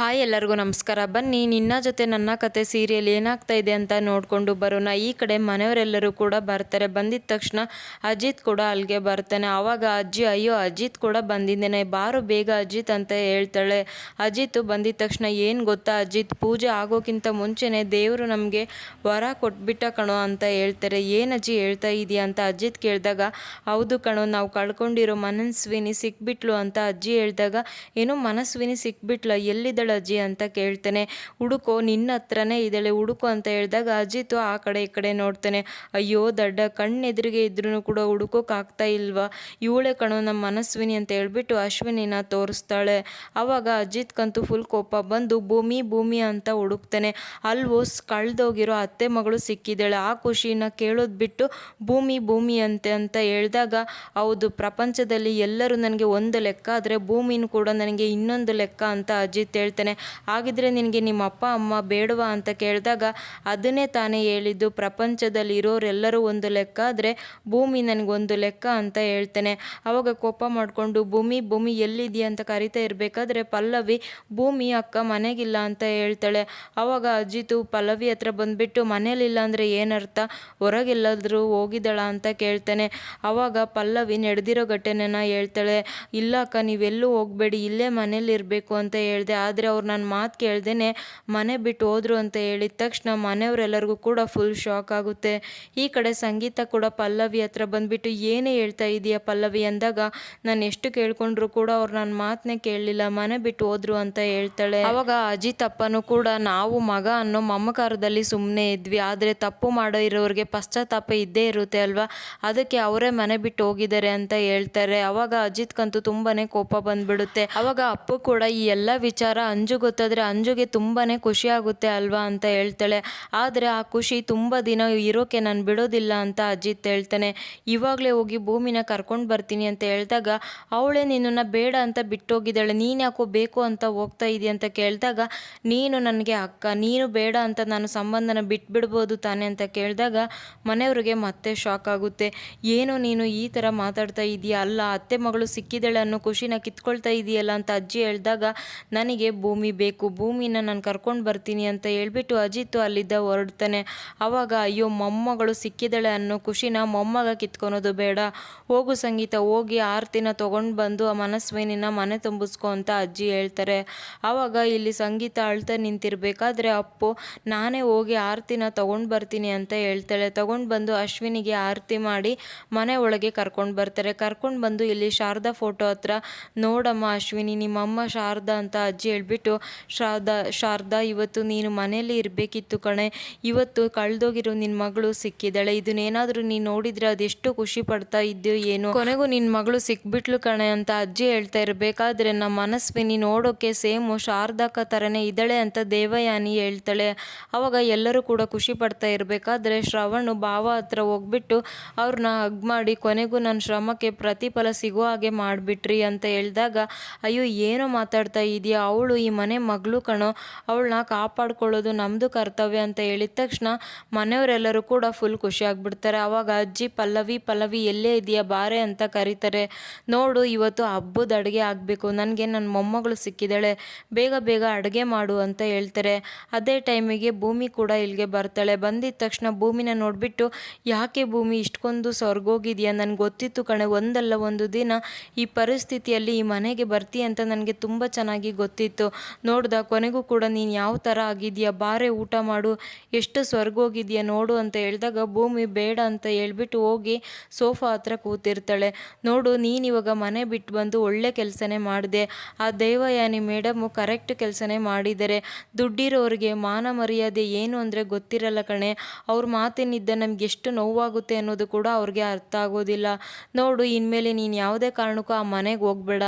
Hi ಎಲ್ಲರಿಗೂ ನಮಸ್ಕಾರ. ಬನ್ನಿ, ನಿನ್ನ ಜೊತೆ ನನ್ನ ಕತೆ ಸೀರಿಯಲ್ ಏನಾಗ್ತಾ ಇದೆ ಅಂತ ನೋಡಿಕೊಂಡು ಬರೋಣ. ಈ ಕಡೆ ಮನೆಯವರೆಲ್ಲರೂ ಕೂಡ ಬರ್ತಾರೆ. ಬಂದಿದ ತಕ್ಷಣ ಅಜಿತ್ ಕೂಡ ಅಲ್ಲಿಗೆ ಬರ್ತಾನೆ. ಆವಾಗ ಅಜ್ಜಿ, ಅಯ್ಯೋ, ಅಜಿತ್ ಕೂಡ ಬಂದಿದ್ದೇನೆ. ಬಾರು ಬೇಗ ಅಜಿತ್ ಅಂತ ಹೇಳ್ತಾಳೆ. ಅಜಿತ್ ಬಂದಿದ ತಕ್ಷಣ ಏನು ಗೊತ್ತಾ? ಅಜಿತ್, ಪೂಜೆ ಆಗೋಕ್ಕಿಂತ ಮುಂಚೆನೇ ದೇವರು ನಮಗೆ ವರ ಕೊಟ್ಬಿಟ್ಟ ಕಣೋ ಅಂತ ಹೇಳ್ತಾರೆ. ಏನು ಅಜ್ಜಿ ಹೇಳ್ತಾ ಇದೀಯ ಅಂತ ಅಜಿತ್ ಕೇಳಿದಾಗ, ಹೌದು ಕಣೋ, ನಾವು ಕಳ್ಕೊಂಡಿರೋ ಮನಸ್ವಿನಿ ಸಿಕ್ಬಿಟ್ಲು ಅಂತ ಅಜ್ಜಿ ಹೇಳಿದಾಗ, ಏನು ಮನಸ್ವಿನಿ ಸಿಕ್ಬಿಟ್ಲ? ಎಲ್ಲಿದ್ದಾಳೆ ಅಜ್ಜಿ ಅಂತ ಕೇಳ್ತಾನೆ, ಹುಡುಕೋ, ನಿನ್ನ ಹತ್ರನೇ ಇದ್ದಾಳೆ, ಹುಡುಕು ಅಂತ ಹೇಳಿದಾಗ ಅಜಿತ್ ಆ ಕಡೆ ಈ ಕಡೆ ನೋಡ್ತಾನೆ. ಅಯ್ಯೋ, ದಡ್ಡ ಕಣ್ಣೆದುರಿಗೆ ಇದ್ರೂ ಕೂಡ ಹುಡುಕೋಕ್ಕಾಗ್ತಾ ಇಲ್ವಾ? ಇವಳೆ ಕಣೋ ನಮ್ಮ ಮನಸ್ವಿನಿ ಅಂತ ಹೇಳ್ಬಿಟ್ಟು ಅಶ್ವಿನಿನ ತೋರಿಸ್ತಾಳೆ. ಆವಾಗ ಕಂತು ಫುಲ್ ಕೋಪ ಬಂದು, ಭೂಮಿ ಭೂಮಿ ಅಂತ ಹುಡುಕ್ತಾನೆ. ಅಲ್ವೋ, ಕಳ್ದೋಗಿರೋ ಅತ್ತೆ ಮಗಳು ಸಿಕ್ಕಿದ್ದಾಳೆ. ಆ ಖುಷಿನ ಕೇಳೋದು ಬಿಟ್ಟು ಭೂಮಿ ಭೂಮಿ ಅಂತೆ ಅಂತ ಹೇಳಿದಾಗ, ಹೌದು, ಪ್ರಪಂಚದಲ್ಲಿ ಎಲ್ಲರೂ ನನಗೆ ಒಂದು ಲೆಕ್ಕ, ಆದರೆ ಭೂಮಿನೂ ಕೂಡ ನನಗೆ ಇನ್ನೊಂದು ಲೆಕ್ಕ ಅಂತ ಅಜಿತ್ ಹೇಳ್ತಾನೆ ಹಾಗಿದ್ರೆ ನಿನಗೆ ನಿಮ್ಮ ಅಪ್ಪ, ಅಮ್ಮ ಬೇಡವಾ ಅಂತ ಕೇಳಿದಾಗ ಅದನ್ನೇ ತಾನೇ ಹೇಳಿದ್ದು. ಪ್ರಪಂಚದಲ್ಲಿ ಇರೋರೆಲ್ಲರೂ ಒಂದು ಲೆಕ್ಕ ಆದರೆ ಭೂಮಿ ನನಗೊಂದು ಲೆಕ್ಕ ಅಂತ ಹೇಳ್ತಾನೆ. ಅವಾಗ ಕೋಪ ಮಾಡಿಕೊಂಡು, ಭೂಮಿ ಭೂಮಿ ಎಲ್ಲಿದೆಯಾ ಅಂತ ಕರಿತಾ ಇರಬೇಕಾದ್ರೆ ಪಲ್ಲವಿ, ಭೂಮಿ ಅಕ್ಕ ಮನೆಗಿಲ್ಲ ಅಂತ ಹೇಳ್ತಾಳೆ. ಅವಾಗ ಅಜಿತು ಪಲ್ಲವಿ ಹತ್ರ ಬಂದುಬಿಟ್ಟು ಮನೇಲಿಲ್ಲ ಅಂದರೆ ಏನರ್ಥ? ಹೊರಗೆಲ್ಲಾದರೂ ಹೋಗಿದ್ದಾಳ? ಅಂತ ಕೇಳ್ತಾನೆ. ಅವಾಗ ಪಲ್ಲವಿ ನಡೆದಿರೋ ಘಟನೆನ ಹೇಳ್ತಾಳೆ, ಇಲ್ಲ ಅಕ್ಕ, ನೀವೆಲ್ಲೂ ಹೋಗಬೇಡಿ, ಇಲ್ಲೇ ಮನೇಲಿ ಇರಬೇಕು ಅಂತ ಹೇಳಿದೆ. ಆದರೆ ಅವ್ರು ನನ್ನ ಮಾತು ಕೇಳ್ದೇ ಮನೆ ಬಿಟ್ಟು ಹೋದರು ಅಂತ ಹೇಳಿದ ತಕ್ಷಣ ಮನೆಯವರೆಲ್ಲರಿಗೂ ಕೂಡ ಫುಲ್ ಶಾಕ್ ಆಗುತ್ತೆ. ಈ ಕಡೆ ಸಂಗೀತ ಕೂಡ ಪಲ್ಲವಿ ಹತ್ರ ಬಂದುಬಿಟ್ಟು ಏನೇ ಹೇಳ್ತಾ ಇದೆಯಾ ಪಲ್ಲವಿ ಅಂದಾಗ ನಾನು ಎಷ್ಟು ಕೇಳ್ಕೊಂಡ್ರು ಕೂಡ ಅವ್ರು ನನ್ನ ಮಾತನ್ನೇ ಕೇಳಲಿಲ್ಲ, ಮನೆ ಬಿಟ್ಟು ಹೋದ್ರು ಅಂತ ಹೇಳ್ತಾಳೆ. ಅವಾಗ ಅಜಿತ್ ಅಪ್ಪನೂ ಕೂಡ ನಾವು ಮಗ ಅನ್ನೋ ಮಮ್ಮಕಾರದಲ್ಲಿ ಸುಮ್ಮನೆ ಇದ್ವಿ. ಆದರೆ ತಪ್ಪು ಮಾಡೋ ಇರೋರಿಗೆ ಪಶ್ಚಾತ್ತಾಪ ಇದ್ದೇ ಇರುತ್ತೆ ಅಲ್ವಾ? ಅದಕ್ಕೆ ಅವರೇ ಮನೆ ಬಿಟ್ಟು ಹೋಗಿದ್ದಾರೆ ಅಂತ ಹೇಳ್ತಾರೆ. ಅವಾಗ ಅಜಿತ್ಗಂತೂ ತುಂಬಾನೇ ಕೋಪ ಬಂದ್ಬಿಡುತ್ತೆ. ಅವಾಗ ಅಪ್ಪು ಕೂಡ ಈ ಎಲ್ಲ ವಿಚಾರ ಅಂಜು ಗೊತ್ತಾದರೆ ಅಂಜುಗೆ ತುಂಬಾ ಖುಷಿ ಆಗುತ್ತೆ ಅಲ್ವಾ ಅಂತ ಹೇಳ್ತಾಳೆ. ಆದರೆ ಆ ಖುಷಿ ತುಂಬ ದಿನ ಇರೋಕೆ ನಾನು ಬಿಡೋದಿಲ್ಲ ಅಂತ ಅಜಿತ್ ಹೇಳ್ತಾನೆ. ಇವಾಗಲೇ ಹೋಗಿ ಭೂಮಿನ ಕರ್ಕೊಂಡು ಬರ್ತೀನಿ ಅಂತ ಹೇಳಿದಾಗ, ಅವಳೇ ನಿನ್ನನ್ನು ಬೇಡ ಅಂತ ಬಿಟ್ಟೋಗಿದ್ದಾಳೆ. ನೀನು ಯಾಕೋ ಬೇಕು ಅಂತ ಹೋಗ್ತಾ ಇದೀಯ ಅಂತ ಕೇಳಿದಾಗ, ನೀನು ನನಗೆ ಅಕ್ಕ, ನೀನು ಬೇಡ ಅಂತ ನಾನು ಸಂಬಂಧನ ಬಿಟ್ಬಿಡ್ಬೋದು ತಾನೆ ಅಂತ ಕೇಳಿದಾಗ, ಮನೆಯವ್ರಿಗೆ ಮತ್ತೆ ಶಾಕ್ ಆಗುತ್ತೆ. ಏನು ನೀನು ಈ ಥರ ಮಾತಾಡ್ತಾ ಇದೀಯ? ಅಲ್ಲ, ಅತ್ತೆ ಮಗಳು ಸಿಕ್ಕಿದ್ದಾಳೆ ಅನ್ನೋ ಖುಷಿನ ಕಿತ್ಕೊಳ್ತಾ ಇದೆಯಲ್ಲ ಅಂತ ಅಜ್ಜಿ ಹೇಳಿದಾಗ, ನನಗೆ ಭೂಮಿ ಬೇಕು, ಭೂಮಿನ ನಾನು ಕರ್ಕೊಂಡು ಬರ್ತೀನಿ ಅಂತ ಹೇಳ್ಬಿಟ್ಟು ಅಜಿತ್ ಅಲ್ಲಿದ್ದ ಹೊರಡ್ತಾನೆ. ಆವಾಗ ಅಯ್ಯೋ, ಮೊಮ್ಮಗಳು ಸಿಕ್ಕಿದ್ದಾಳೆ ಅನ್ನೋ ಖುಷಿನ ಮೊಮ್ಮಗ ಕಿತ್ಕೊಳೋದು ಬೇಡ. ಹೋಗು ಸಂಗೀತ, ಹೋಗಿ ಆರ್ತಿನ ತೊಗೊಂಡು ಬಂದು ಆ ಮನಸ್ವಿನಿನ ಮನೆ ತುಂಬಿಸ್ಕೊ ಅಂತ ಅಜ್ಜಿ ಹೇಳ್ತಾರೆ. ಆವಾಗ ಇಲ್ಲಿ ಸಂಗೀತ ಅಳ್ತಾ ನಿಂತಿರಬೇಕಾದ್ರೆ ಅಪ್ಪು, ನಾನೇ ಹೋಗಿ ಆರ್ತಿನ ತೊಗೊಂಡು ಬರ್ತೀನಿ ಅಂತ ಹೇಳ್ತಾಳೆ. ತೊಗೊಂಡು ಬಂದು ಅಶ್ವಿನಿಗೆ ಆರತಿ ಮಾಡಿ ಮನೆ ಒಳಗೆ ಕರ್ಕೊಂಡು ಬರ್ತಾರೆ. ಕರ್ಕೊಂಡು ಬಂದು ಇಲ್ಲಿ ಶಾರದಾ ಫೋಟೋ ಹತ್ರ, ನೋಡಮ್ಮ ಅಶ್ವಿನಿ, ನಿಮ್ಮಮ್ಮ ಶಾರದಾ ಅಂತ ಅಜ್ಜಿ ಹೇಳ್ಬಿಟ್ಟು ಶಾರದಾ ಶಾರದಾ, ಇವತ್ತು ನೀನು ಮನೆಯಲ್ಲಿ ಇರಬೇಕಿತ್ತು ಕಣೆ. ಇವತ್ತು ಕಳೆದೋಗಿರೋ ನಿನ್ನ ಮಗಳು ಸಿಕ್ಕಿದ್ದಾಳೆ. ಇದನ್ನೇನಾದರೂ ನೀನು ನೋಡಿದರೆ ಅದೆಷ್ಟು ಖುಷಿ ಪಡ್ತಾ ಇದ್ದೋ ಏನು. ಕೊನೆಗೂ ನಿನ್ನ ಮಗಳು ಸಿಕ್ಬಿಟ್ಲು ಕಣೆ ಅಂತ ಅಜ್ಜಿ ಹೇಳ್ತಾ ಇರಬೇಕಾದ್ರೆ ನಮ್ಮ ಮನಸ್ವಿನಿ ನೋಡೋಕೆ ಸೇಮು ಶಾರದಾಕ ಥರನೇ ಇದ್ದಾಳೆ ಅಂತ ದೇವಯಾನಿ ಹೇಳ್ತಾಳೆ. ಅವಾಗ ಎಲ್ಲರೂ ಕೂಡ ಖುಷಿ ಪಡ್ತಾ ಇರಬೇಕಾದ್ರೆ ಶ್ರವಣು ಭಾವ ಹತ್ರ ಹೋಗ್ಬಿಟ್ಟು ಅವ್ರನ್ನ ಹಗ್ ಮಾಡಿ, ಕೊನೆಗೂ ನನ್ನ ಶ್ರಮಕ್ಕೆ ಪ್ರತಿಫಲ ಸಿಗೋ ಹಾಗೆ ಮಾಡಿಬಿಟ್ರಿ ಅಂತ ಹೇಳಿದಾಗ, ಅಯ್ಯೋ, ಏನೋ ಮಾತಾಡ್ತಾ ಇದೆಯಾ. ಅವಳು ಈ ಮನೆ ಮಗಳು ಕಣೋ, ಅವಳನ್ನ ಕಾಪಾಡ್ಕೊಳ್ಳೋದು ನಮ್ಮದು ಕರ್ತವ್ಯ ಅಂತ ಹೇಳಿದ ತಕ್ಷಣ ಮನೆಯವರೆಲ್ಲರೂ ಕೂಡ ಫುಲ್ ಖುಷಿ ಆವಾಗ ಅಜ್ಜಿ, ಪಲ್ಲವಿ ಪಲ್ಲವಿ ಎಲ್ಲೇ ಇದೆಯಾ ಬಾರೆ ಅಂತ ಕರೀತಾರೆ. ನೋಡು, ಇವತ್ತು ಹಬ್ಬದ ಅಡುಗೆ ಆಗಬೇಕು, ನನಗೆ ನನ್ನ ಮೊಮ್ಮಗಳು ಸಿಕ್ಕಿದ್ದಾಳೆ, ಬೇಗ ಬೇಗ ಅಡುಗೆ ಮಾಡು ಅಂತ ಹೇಳ್ತಾರೆ. ಅದೇ ಟೈಮಿಗೆ ಭೂಮಿ ಕೂಡ ಇಲ್ಲಿಗೆ ಬರ್ತಾಳೆ. ಬಂದಿದ ತಕ್ಷಣ ಭೂಮಿನ ನೋಡಿಬಿಟ್ಟು, ಯಾಕೆ ಭೂಮಿ ಇಷ್ಟೊಂದು ಸ್ವರ್ಗೋಗಿದೆಯಾ? ನನಗೆ ಗೊತ್ತಿತ್ತು ಕಣೆ, ಒಂದಲ್ಲ ಒಂದು ದಿನ ಈ ಪರಿಸ್ಥಿತಿಯಲ್ಲಿ ಈ ಮನೆಗೆ ಬರ್ತೀಯ ಅಂತ ನನಗೆ ತುಂಬ ಚೆನ್ನಾಗಿ ಗೊತ್ತಿತ್ತು. ನೋಡ್ದ, ಕೊನೆಗೂ ಕೂಡ ನೀನು ಯಾವ ಥರ ಆಗಿದೆಯಾ, ಬಾರೆ ಊಟ ಮಾಡು, ಎಷ್ಟು ಸ್ವರ್ಗೋಗಿದೆಯಾ ನೋಡು ಅಂತ ಹೇಳಿದಾಗ, ಭೂಮಿ ಬೇಡ ಅಂತ ಹೇಳ್ಬಿಟ್ಟು ಹೋಗಿ ಸೋಫಾ ಹತ್ರ ಕೂತಿರ್ತಾಳೆ. ನೋಡು, ನೀನು ಇವಾಗ ಮನೆ ಬಿಟ್ಟು ಬಂದು ಒಳ್ಳೆ ಕೆಲಸನೇ ಮಾಡಿದೆ. ಆ ದೇವಯಾನಿ ಮೇಡಮು ಕರೆಕ್ಟ್ ಕೆಲಸನೇ ಮಾಡಿದ್ದಾರೆ ದುಡ್ಡಿರೋರಿಗೆ ಮಾನ ಮರ್ಯಾದೆ ಏನು ಅಂದರೆ ಗೊತ್ತಿರಲ್ಲ ಕಣೆ. ಅವ್ರ ಮಾತಿನಿದ್ದ ನಮ್ಗೆ ಎಷ್ಟು ನೋವಾಗುತ್ತೆ ಅನ್ನೋದು ಕೂಡ ಅವ್ರಿಗೆ ಅರ್ಥ ಆಗೋದಿಲ್ಲ. ನೋಡು, ಇನ್ಮೇಲೆ ನೀನು ಯಾವುದೇ ಕಾರಣಕ್ಕೂ ಆ ಮನೆಗೆ ಹೋಗ್ಬೇಡ.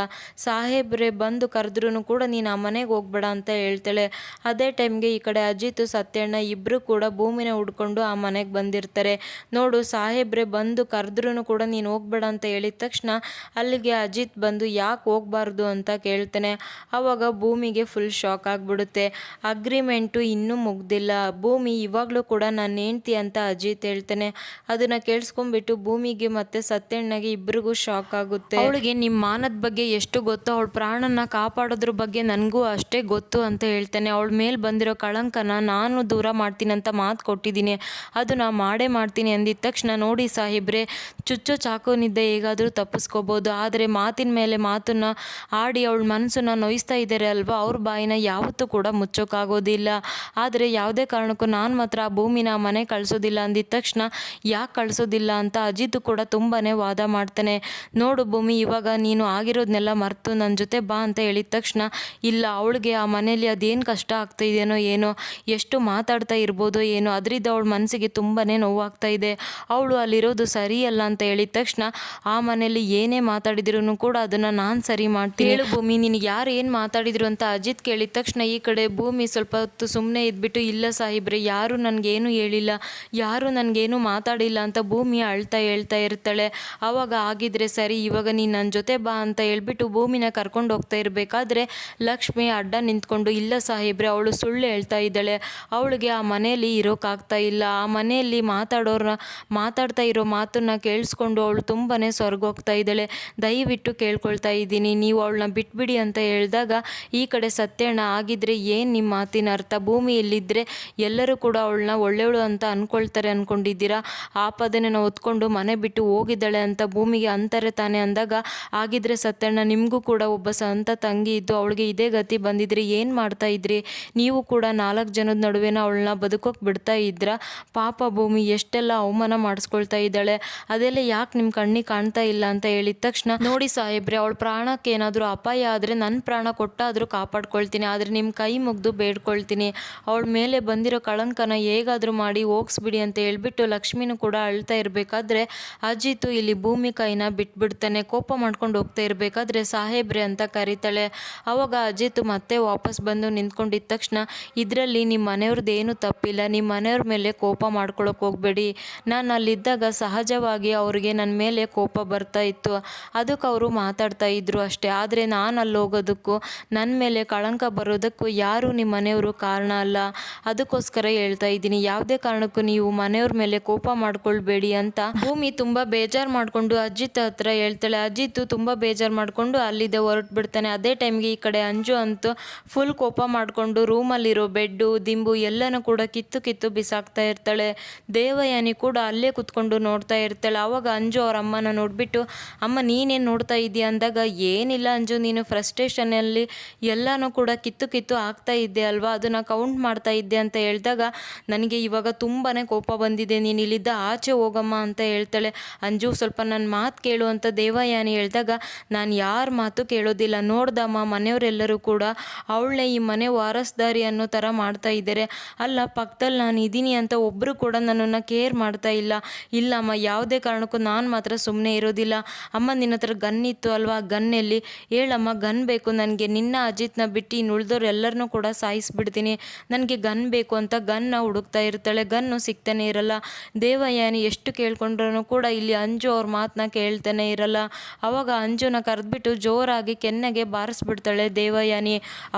ಸಾಹೇಬ್ರೆ ಬಂದು ಕರೆದ್ರೂ ಕೂಡ ನೀನು ಆ ಮನೆಗೆ ಹೋಗ್ಬೇಡ ಅಂತ ಹೇಳ್ತಾಳೆ. ಅದೇ ಟೈಮ್ಗೆ ಈ ಕಡೆ ಅಜಿತ್, ಸತ್ಯಣ್ಣ ಇಬ್ಬರು ಕೂಡ ಭೂಮಿನ ಹುಡ್ಕೊಂಡು ಆ ಮನೆಗೆ ಬಂದಿರ್ತಾರೆ. ನೋಡು, ಸಾಹೇಬ್ರೆ ಬಂದು ಕರೆದ್ರೂ ಕೂಡ ನೀನು ಹೋಗ್ಬೇಡ ಅಂತ ಹೇಳಿದ ತಕ್ಷಣ ಅಲ್ಲಿಗೆ ಅಜಿತ್ ಬಂದು ಯಾಕೆ ಹೋಗ್ಬಾರ್ದು ಅಂತ ಕೇಳ್ತಾನೆ. ಆವಾಗ ಭೂಮಿಗೆ ಫುಲ್ ಶಾಕ್ ಆಗಿಬಿಡುತ್ತೆ. ಅಗ್ರಿಮೆಂಟು ಇನ್ನೂ ಮುಗ್ದಿಲ್ಲ. ಭೂಮಿ ಇವಾಗಲೂ ಕೂಡ ನಾನು ಹೆಂಡ್ತಿ ಅಂತ ಅಜಿತ್ ಹೇಳ್ತಾನೆ. ಅದನ್ನ ಕೇಳಿಸ್ಕೊಂಡ್ಬಿಟ್ಟು ಭೂಮಿಗೆ ಮತ್ತೆ ಸತ್ಯಣ್ಣಗೆ ಇಬ್ಬರಿಗೂ ಶಾಕ್ ಆಗುತ್ತೆ. ಅವಳಿಗೆ ನಿಮ್ಮ ಮಾನದ ಬಗ್ಗೆ ಎಷ್ಟು ಗೊತ್ತೋ, ಅವಳು ಪ್ರಾಣನ ಕಾಪಾಡೋದ್ರ ಬಗ್ಗೆ ನನಗೂ ಅಷ್ಟೇ ಗೊತ್ತು ಅಂತ ಹೇಳ್ತಾನೆ. ಅವಳ ಮೇಲೆ ಬಂದಿರೋ ಕಳಂಕನ ನಾನು ದೂರ ಮಾಡ್ತೀನಿ ಅಂತ ಮಾತು ಕೊಟ್ಟಿದ್ದೀನಿ. ಅದು ನಾ ಮಾಡೇ ಮಾಡ್ತೀನಿ ಅಂದಿದ್ದ ತಕ್ಷಣ ನೋಡಿ ಸಾಹೇಬ್ರೆ, ಚುಚ್ಚು ಚಾಕುನಿದ್ದ ಹೇಗಾದರೂ ತಪ್ಪಿಸ್ಕೋಬೋದು. ಆದರೆ ಮಾತಿನ ಮೇಲೆ ಮಾತನ್ನು ಆಡಿ ಅವಳ ಮನಸ್ಸನ್ನು ನೋಯಿಸ್ತಾ ಇದ್ದಾರೆ ಅಲ್ವಾ? ಅವ್ರ ಬಾಯಿನ ಯಾವತ್ತೂ ಕೂಡ ಮುಚ್ಚೋಕ್ಕಾಗೋದಿಲ್ಲ ಆದರೆ ಯಾವುದೇ ಕಾರಣಕ್ಕೂ ನಾನು ಮಾತ್ರ ಆ ಭೂಮಿನ ಮನೆ ಕಳಿಸೋದಿಲ್ಲ ಅಂದಿದ್ದ ತಕ್ಷಣ ಯಾಕೆ ಕಳಿಸೋದಿಲ್ಲ ಅಂತ ಅಜಿತ್ ಕೂಡ ತುಂಬಾ ವಾದ ಮಾಡ್ತಾನೆ. ನೋಡು ಭೂಮಿ, ಇವಾಗ ನೀನು ಆಗಿರೋದನ್ನೆಲ್ಲ ಮರೆತು ನನ್ನ ಜೊತೆ ಬಾ ಅಂತ ಹೇಳಿದ ತಕ್ಷಣ, ಇಲ್ಲ ಅವಳಿಗೆ ಆ ಮನೇಲಿ ಅದೇನು ಕಷ್ಟ ಆಗ್ತಾ ಇದೆಯೋ ಏನೋ, ಎಷ್ಟು ಮಾತಾಡ್ತಾ ಇರ್ಬೋದು ಏನೋ, ಅದರಿಂದ ಅವಳ ಮನಸ್ಸಿಗೆ ತುಂಬಾ ನೋವಾಗ್ತಾ ಇದೆ. ಅವಳು ಅಲ್ಲಿರೋದು ಸರಿಯಲ್ಲ ಅಂತ ಹೇಳಿದ ತಕ್ಷಣ ಆ ಮನೇಲಿ ಏನೇ ಮಾತಾಡಿದ್ರು ಕೂಡ ಅದನ್ನು ನಾನು ಸರಿ ಮಾಡ್ತೀನಿ. ಹೇಳು ಭೂಮಿ, ನಿನಗೆ ಯಾರು ಏನು ಮಾತಾಡಿದ್ರು ಅಂತ ಅಜಿತ್ ಕೇಳಿದ ತಕ್ಷಣ ಈ ಕಡೆ ಭೂಮಿ ಸ್ವಲ್ಪ ಹೊತ್ತು ಸುಮ್ಮನೆ ಇದ್ಬಿಟ್ಟು, ಇಲ್ಲ ಸಾಹಿಬ್ರೆ, ಯಾರು ನನಗೇನು ಹೇಳಿಲ್ಲ, ಯಾರು ನನಗೇನು ಮಾತಾಡಿಲ್ಲ ಅಂತ ಭೂಮಿ ಅಳ್ತಾ ಹೇಳ್ತಾ ಇರ್ತಾಳೆ. ಆವಾಗ ಆಗಿದ್ರೆ ಸರಿ, ಇವಾಗ ನೀನು ನನ್ನ ಜೊತೆ ಬಾ ಅಂತ ಹೇಳ್ಬಿಟ್ಟು ಭೂಮಿನ ಕರ್ಕೊಂಡು ಹೋಗ್ತಾ ಇರಬೇಕಾದ್ರೆ ಲಕ್ಷ್ಮಿ ಅಡ್ಡ ನಿಂತ್ಕೊಂಡು, ಇಲ್ಲ ಸಾಹೇಬ್ರೆ, ಅವಳು ಸುಳ್ಳು ಹೇಳ್ತಾ ಇದ್ದಾಳೆ. ಅವಳಿಗೆ ಆ ಮನೆಯಲ್ಲಿ ಇರೋಕ್ಕಾಗ್ತಾ ಇಲ್ಲ. ಆ ಮನೆಯಲ್ಲಿ ಮಾತಾಡೋರ ಮಾತಾಡ್ತಾ ಇರೋ ಮಾತನ್ನು ಕೇಳಿಸ್ಕೊಂಡು ಅವಳು ತುಂಬಾ ಸ್ವರ್ಗೋಗ್ತಾ ಇದ್ದಾಳೆ. ದಯವಿಟ್ಟು ಕೇಳ್ಕೊಳ್ತಾ ಇದ್ದೀನಿ. ನೀವು ಅವಳನ್ನ ಬಿಟ್ಬಿಡಿ ಅಂತ ಹೇಳಿದಾಗ, ಈ ಕಡೆ ಸತ್ಯಣ್ಣ ಆಗಿದ್ರೆ ಏನು ನಿಮ್ಮ ಮಾತಿನ ಅರ್ಥ? ಭೂಮಿಯಲ್ಲಿದ್ದರೆ ಎಲ್ಲರೂ ಕೂಡ ಅವಳನ್ನ ಒಳ್ಳೆಯವಳು ಅಂತ ಅಂದ್ಕೊಳ್ತಾರೆ ಅಂದ್ಕೊಂಡಿದ್ದೀರಾ ಆ ಪದನ ಹೊತ್ಕೊಂಡು ಮನೆ ಬಿಟ್ಟು ಹೋಗಿದ್ದಾಳೆ ಅಂತ ಭೂಮಿಗೆ ಅಂತಾರೆ ತಾನೆ ಅಂದಾಗ, ಆಗಿದ್ರೆ ಸತ್ಯಣ್ಣ, ನಿಮಗೂ ಕೂಡ ಒಬ್ಬ ಸ್ವಂತ ತಂಗಿ ಇದ್ದು ಅವಳಿಗೆ ಇದೇ ಗತಿ ಬಂದಿದ್ರೆ, ಏನು ಮಾಡ್ತಾ ಇದ್ರಿ? ನೀವು ಕೂಡ ನಾಲ್ಕು ಜನದ ನಡುವೆನ ಅವಳನ್ನ ಬದುಕೋಕೆ ಬಿಡ್ತಾ ಇದ್ರ? ಪಾಪ ಭೂಮಿ ಎಷ್ಟೆಲ್ಲ ಅವಮಾನ ಮಾಡಿಸ್ಕೊಳ್ತಾ ಇದ್ದಾಳೆ? ಅದೆಲ್ಲ ಯಾಕೆ ನಿಮ್ಮ ಕಣ್ಣಿಗೆ ಕಾಣ್ತಾ ಇಲ್ಲ ಅಂತ ಹೇಳಿದ ತಕ್ಷಣ, ನೋಡಿ ಸಾಹೇಬ್ರೆ, ಅವಳ ಪ್ರಾಣಕ್ಕೆ ಏನಾದರೂ ಅಪಾಯ ಆದರೆ ನನ್ನ ಪ್ರಾಣ ಕೊಟ್ಟಾದರೂ ಕಾಪಾಡ್ಕೊಳ್ತೀನಿ, ಆದರೆ ನಿಮ್ಮ ಕೈ ಮುಗ್ದು ಬೇಡ್ಕೊಳ್ತೀನಿ. ಅವಳ ಮೇಲೆ ಬಂದಿರೋ ಕಳಂಕನ ಹೇಗಾದರೂ ಮಾಡಿ ಹೋಗಿಸ್ಬಿಡಿ ಅಂತ ಹೇಳ್ಬಿಟ್ಟು ಲಕ್ಷ್ಮಿನೂ ಕೂಡ ಅಳ್ತಾ ಇರಬೇಕಾದ್ರೆ, ಅಜಿತು ಇಲ್ಲಿ ಭೂಮಿ ಕೈನ ಬಿಟ್ಬಿಡ್ತಾನೆ, ಕೋಪ ಮಾಡ್ಕೊಂಡು ಹೋಗ್ತಾ ಇರಬೇಕಾದ್ರೆ ಸಾಹೇಬ್ರೆ ಅಂತ ಕರೀತಾಳೆ. ಅವಾಗ ಅಜಿತ್ ಮತ್ತೆ ವಾಪಸ್ ಬಂದು ನಿಂತ್ಕೊಂಡಿದ್ದ ತಕ್ಷಣ, ಇದರಲ್ಲಿ ನಿಮ್ಮ ಮನೆಯವ್ರದ್ದು ಏನು ತಪ್ಪಿಲ್ಲ ನಿಮ್ಮ ಮನೆಯವ್ರ ಮೇಲೆ ಕೋಪ ಮಾಡ್ಕೊಳ್ಳೋಕೆ ಹೋಗಬೇಡಿ. ನಾನು ಅಲ್ಲಿದ್ದಾಗ ಸಹಜವಾಗಿ ಅವ್ರಿಗೆ ನನ್ನ ಮೇಲೆ ಕೋಪ ಬರ್ತಾ ಇತ್ತು. ಅದಕ್ಕೆ ಅವರು ಮಾತಾಡ್ತಾ ಇದ್ರು ಅಷ್ಟೇ. ಆದರೆ ನಾನು ಅಲ್ಲಿ ಹೋಗೋದಕ್ಕೂ ನನ್ನ ಮೇಲೆ ಕಳಂಕ ಬರೋದಕ್ಕೂ ಯಾರು ನಿಮ್ಮ ಮನೆಯವರು ಕಾರಣ ಅಲ್ಲ. ಅದಕ್ಕೋಸ್ಕರ ಹೇಳ್ತಾ ಇದ್ದೀನಿ. ಯಾವುದೇ ಕಾರಣಕ್ಕೂ ನೀವು ಮನೆಯವ್ರ ಮೇಲೆ ಕೋಪ ಮಾಡ್ಕೊಳ್ಬೇಡಿ ಅಂತ ಭೂಮಿ ತುಂಬ ಬೇಜಾರು ಮಾಡಿಕೊಂಡು ಅಜಿತ್ ಹತ್ರ ಹೇಳ್ತಾಳೆ. ಅಜಿತ್ ತುಂಬ ಬೇಜಾರು ಮಾಡಿಕೊಂಡು ಅಲ್ಲಿದೆ, ಹೊರಟು ಬಿಡ್ತಾನೆ. ಅದೇ ಟೈಮ್ಗೆ ಈ ಕಡೆ ಅಂಜು ಅಂತೂ ಫುಲ್ ಕೋಪ ಮಾಡಿಕೊಂಡು ರೂಮಲ್ಲಿರೋ ಬೆಡ್ಡು, ದಿಂಬು ಎಲ್ಲನೂ ಕೂಡ ಕಿತ್ತು ಕಿತ್ತು ಬಿಸಾಕ್ತಾ ಇರ್ತಾಳೆ. ದೇವಯಾನಿ ಕೂಡ ಅಲ್ಲೇ ಕುತ್ಕೊಂಡು ನೋಡ್ತಾ ಇರ್ತಾಳೆ. ಆವಾಗ ಅಂಜು ಅವ್ರ ಅಮ್ಮನ ನೋಡಿಬಿಟ್ಟು, ಅಮ್ಮ, ನೀನೇನು ನೋಡ್ತಾ ಇದೀಯ? ಅಂದಾಗ, ಏನಿಲ್ಲ ಅಂಜು, ನೀನು ಫ್ರಸ್ಟ್ರೇಷನಲ್ಲಿ ಎಲ್ಲನೂ ಕೂಡ ಕಿತ್ತು ಕಿತ್ತು ಆಗ್ತಾ ಇದ್ದೆ ಅಲ್ವಾ? ಅದನ್ನು ಕೌಂಟ್ ಮಾಡ್ತಾ ಇದ್ದೆ ಅಂತ ಹೇಳಿದಾಗ, ನನಗೆ ಇವಾಗ ತುಂಬಾ ಕೋಪ ಬಂದಿದೆ. ನೀನು ಇಲ್ಲಿದ್ದ ಆಚೆ ಹೋಗಮ್ಮ ಅಂತ ಹೇಳ್ತಾಳೆ. ಅಂಜು ಸ್ವಲ್ಪ ನನ್ನ ಮಾತು ಕೇಳು ಅಂತ ದೇವಯಾನಿ ಹೇಳಿದಾಗ, ನಾನು ಯಾರ ಮಾತು ಕೇಳೋದಿಲ್ಲ. ನೋಡ್ದಮ್ಮ, ಮನೆಯವರೆಲ್ಲರೂ ಕೂಡ ಅವಳನ್ನೇ ಈ ಮನೆ ವಾರಸ್ದಾರಿ ಅನ್ನೋ ಥರ ಮಾಡ್ತಾ ಇದ್ದಾರೆ. ಅಲ್ಲ ಪಕ್ಕದಲ್ಲಿ ನಾನು ಇದ್ದೀನಿ ಅಂತ ಒಬ್ಬರು ಕೂಡ ನನ್ನನ್ನು ಕೇರ್ ಮಾಡ್ತಾ ಇಲ್ಲ. ಇಲ್ಲಮ್ಮ ಯಾವುದೇ ಕಾರಣಕ್ಕೂ ನಾನು ಮಾತ್ರ ಸುಮ್ಮನೆ ಇರೋದಿಲ್ಲ. ಅಮ್ಮ, ನಿನ್ನ ಹತ್ರ ಗನ್ ಇತ್ತು ಅಲ್ವಾ? ಗನ್ನಲ್ಲಿ? ಹೇಳಮ್ಮ, ಗನ್ ಬೇಕು ನನಗೆ. ನಿನ್ನ, ಅಜಿತ್ನ ಬಿಟ್ಟು ಇನ್ನು ಉಳಿದವ್ರು ಎಲ್ಲರನ್ನೂ ಕೂಡ ಸಾಯಿಸಿಬಿಡ್ತೀನಿ. ನನಗೆ ಗನ್ ಬೇಕು ಅಂತ ಗನ್ನ ಹುಡುಕ್ತಾ ಇರ್ತಾಳೆ. ಗನ್ನು ಸಿಗ್ತಾನೆ ಇರಲ್ಲ. ದೇವಯಾನಿ ಎಷ್ಟು ಕೇಳ್ಕೊಂಡ್ರೂ ಕೂಡ ಇಲ್ಲಿ ಅಂಜು ಅವ್ರ ಮಾತನ್ನ ಕೇಳ್ತಾನೆ ಇರಲ್ಲ. ಅವಾಗ ಅಂಜುನ ಕರೆದ್ಬಿಟ್ಟು ಜೋರಾಗಿ ಕೆನ್ನೆಗೆ ಬಾರಿಸ್ಬಿಡ್ತಾಳೆ ದೇವಯಾನಿ.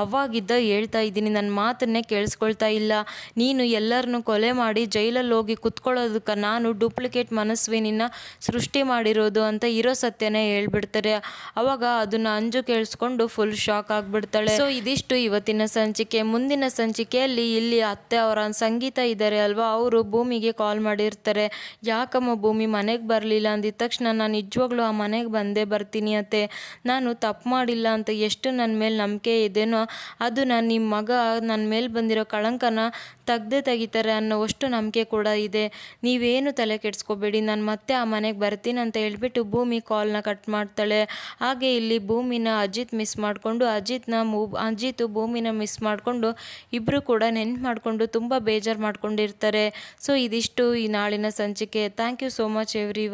ಅವಾಗಿದ್ದ ಹೇಳ್ತಾ ಇದ್ದೀನಿ ನನ್ನ ಮಾತನ್ನೇ ಕೇಳಿಸ್ಕೊಳ್ತಾ ಇಲ್ಲ. ನೀನು ಎಲ್ಲರನ್ನು ಕೊಲೆ ಮಾಡಿ ಜೈಲಲ್ಲಿ ಹೋಗಿ ಕುತ್ಕೊಳ್ಳೋದಕ್ಕೆ ನಾನು ಡೂಪ್ಲಿಕೇಟ್ ಮನಸ್ವಿನಿನ ಸೃಷ್ಟಿ ಮಾಡಿರೋದು ಅಂತ ಇರೋ ಸತ್ಯನೇ ಹೇಳ್ಬಿಡ್ತಾರೆ. ಅವಾಗ ಅದನ್ನು ಅಂಜು ಕೇಳಿಸ್ಕೊಂಡು ಫುಲ್ ಶಾಕ್ ಆಗಿಬಿಡ್ತಾಳೆ. ಸೊ ಇದಿಷ್ಟು ಇವತ್ತಿನ ಸಂಚಿಕೆ. ಮುಂದಿನ ಸಂಚಿಕೆಯಲ್ಲಿ ಇಲ್ಲಿ ಅತ್ತೆ ಅವರ ಸಂಗೀತ ಇದ್ದಾರೆ ಅಲ್ವಾ? ಅವರು ಭೂಮಿಗೆ ಕಾಲ್ ಮಾಡಿರ್ತಾರೆ. ಯಾಕಮ್ಮ ಭೂಮಿ ಮನೆಗೆ ಬರಲಿಲ್ಲ ಅಂದಿದ ತಕ್ಷಣ ನಾನು ನಿಜವಾಗ್ಲೂ ಆ ಮನೆಗೆ ಬಂದೇ ಬರ್ತೀನಿ ಅತ್ತೆ. ನಾನು ತಪ್ಪು ಮಾಡಿಲ್ಲ ಅಂತ ಎಷ್ಟು ನನ್ನ ಮೇಲೆ ನಂಬಿಕೆ ಇದೆನೋ, ಅದು ನಾನು ನಿಮ್ಮ ಮಗ ನನ್ನ ಮೇಲೆ ಬಂದಿರೋ ಕಳಂಕನ ತೆಗ್ದೇ ತೆಗಿತಾರೆ ಅನ್ನೋವಷ್ಟು ನಂಬಿಕೆ ಕೂಡ ಇದೆ. ನೀವೇನು ತಲೆ ಕೆಡಿಸ್ಕೋಬೇಡಿ, ನಾನು ಮತ್ತೆ ಆ ಮನೆಗೆ ಬರ್ತೀನಿ ಅಂತ ಹೇಳ್ಬಿಟ್ಟು ಭೂಮಿ ಕಾಲ್ನ ಕಟ್ ಮಾಡ್ತಾಳೆ. ಹಾಗೆ ಇಲ್ಲಿ ಭೂಮಿನ ಅಜಿತ್ ಮಿಸ್ ಮಾಡಿಕೊಂಡು, ಅಜಿತ್ನ ಮೂ, ಅಜಿತ್ ಭೂಮಿನ ಮಿಸ್ ಮಾಡಿಕೊಂಡು ಇಬ್ಬರು ಕೂಡ ನೆನ್ಪು ಮಾಡಿಕೊಂಡು ತುಂಬ ಬೇಜಾರು ಮಾಡ್ಕೊಂಡಿರ್ತಾರೆ. ಸೊ ಇದಿಷ್ಟು ಈ ನಾಳಿನ ಸಂಚಿಕೆ. Thank you so much every